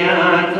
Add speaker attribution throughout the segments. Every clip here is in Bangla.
Speaker 1: Yeah.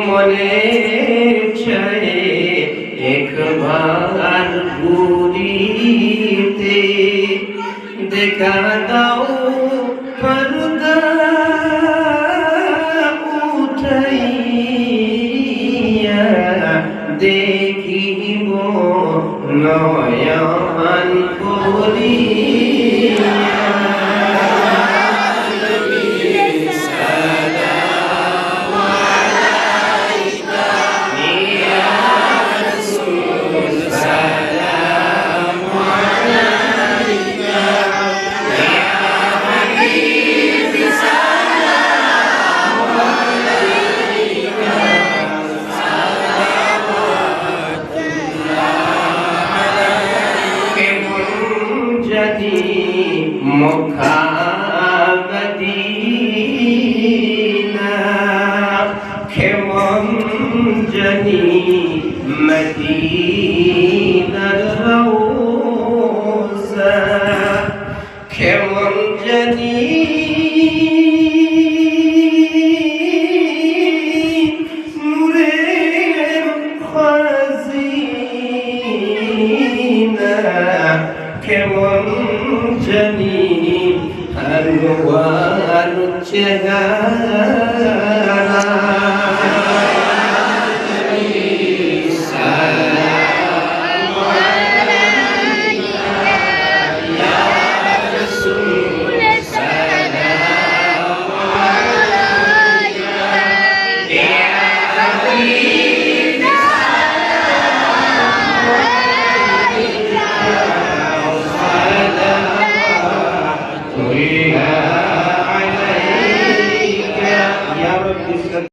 Speaker 1: মনে চায় একবার ঘুরিতে দেখা দাও পর্দা উঠাইয়া দেখিব নয়ন করিয়া কেমন জানি নূরের খাজিনা কেমন জানি হারওয়ার চেহারা